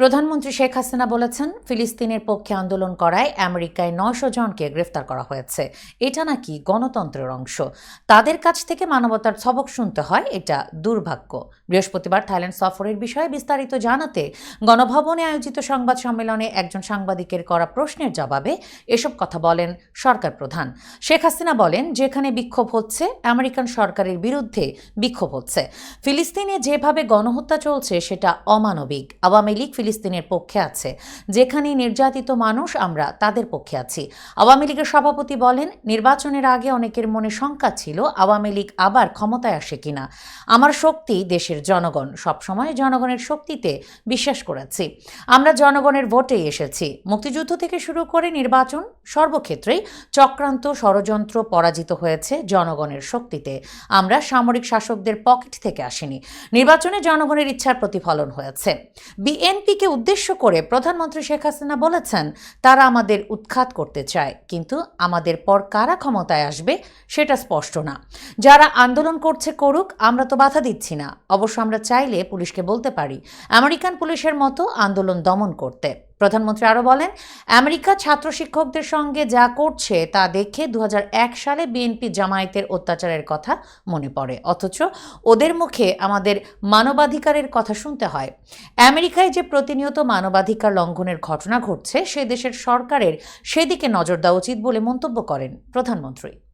প্রধানমন্ত্রী শেখ হাসিনা বলেছেন, ফিলিস্তিনের পক্ষে আন্দোলন করায় আমেরিকায় নয়শো জনকে গ্রেফতার করা হয়েছে। এটা নাকি গণতন্ত্রের অংশ। তাদের কাছ থেকে মানবতার সবক শুনতে হয়, এটা দুর্ভাগ্য। বৃহস্পতিবার থাইল্যান্ড সফরের বিষয়ে বিস্তারিত জানাতে গণভবনে আয়োজিত সংবাদ সম্মেলনে একজন সাংবাদিকের করা প্রশ্নের জবাবে এসব কথা বলেন সরকার প্রধান। শেখ হাসিনা বলেন, যেখানে বিক্ষোভ হচ্ছে, আমেরিকান সরকারের বিরুদ্ধে বিক্ষোভ হচ্ছে। ফিলিস্তিনে যেভাবে গণহত্যা চলছে, সেটা অমানবিক। আওয়ামী লীগ ফিলিস্তিনের পক্ষে আছে। যেখানে নির্যাতিত মানুষ আমরা, তাদের পক্ষে আছি। আওয়ামী লীগের সভাপতি বলেন, নির্বাচনের আগে অনেকের মনে শঙ্কা ছিল, আওয়ামী লীগ আবার ক্ষমতায় আসে কিনা। আমার শক্তি দেশের জনগণ, সবসময় জনগণের শক্তিতে বিশ্বাস করেছি। আমরা জনগণের ভোটে এসেছি। মুক্তিযুদ্ধ থেকে শুরু করে নির্বাচন সর্বক্ষেত্রেই চক্রান্ত ষড়যন্ত্র পরাজিত হয়েছে জনগণের শক্তিতে। আমরা সামরিক শাসকদের পকেট থেকে আসিনি। নির্বাচনে জনগণের ইচ্ছার প্রতিফলন হয়েছে। বিএনপিকে উদ্দেশ্য করে প্রধানমন্ত্রী শেখ হাসিনা বলেছেন, তারা আমাদের উৎখাত করতে চায়, কিন্তু আমাদের পর কারা ক্ষমতায় আসবে সেটা স্পষ্ট না। যারা আন্দোলন করছে করুক, আমরা তো বাধা দিচ্ছি না। অবশ্য আমরা চাইলে পুলিশকে বলতে পারি, আমেরিকান পুলিশের মতো আন্দোলন দমন করতে। প্রধানমন্ত্রী আরও বলেন, আমেরিকা ছাত্র শিক্ষকদের সঙ্গে যা করছে তা দেখে দু হাজার এক সালে বিএনপি জামায়াতের অত্যাচারের কথা মনে পড়ে। অথচ ওদের মুখে আমাদের মানবাধিকারের কথা শুনতে হয়। আমেরিকায় যে প্রতিনিয়ত মানবাধিকার লঙ্ঘনের ঘটনা ঘটছে, সে দেশের সরকারের সেদিকে নজর দেওয়া উচিত বলে মন্তব্য করেন প্রধানমন্ত্রী।